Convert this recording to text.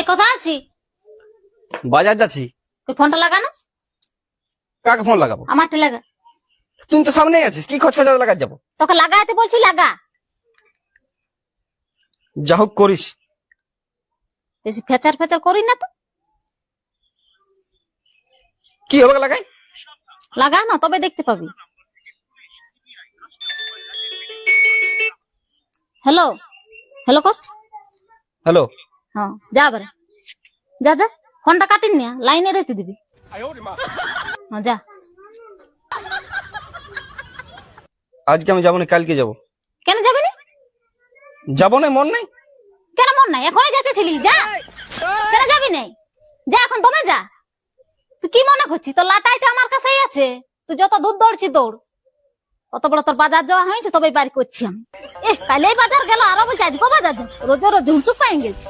এই কথা আছি? বাজার যাচ্ছি। ওই ফোনটা লাগানো? কাকে ফোন লাগাবো? আমারটা লাগা। তুই তো সামনেই আছিস কি যাব তোকে লাগাইতে বলছি লাগা। যা হোক করিস। বেশি ফেচার ফেচার করি না তো। কি হবে লাগাই? লাগা না তবে দেখতে পাবি। হ্যালো? হ্যালো কর হ্যালো? হ্যাঁ যা এবারে যা যা ফোনটা কাটিন নিয়া লাইনে রেখে দিবি। হ্যাঁ যা। আজকে আমি যাব না কালকে যাব। কেন যাবি না? যাব না মন নাই? কেন মন নাই? এখনই যেতেছিলি যা। কেন যাবি নাই যা এখন দমে যা। তুই কি মনে করছিস? তোর লাটাই তো আমার কাছেই আছে। তুই যত দূর দৌড়ছি দৌড়। কত বড় তোর বাজার যাওয়া হয়েছে তবে বাড়ি করছি আমি। এ কালেই বাজার গেল আরও বলছি আজকে বাজার রোজ রোজ ঝুমচুক পাই গেছি।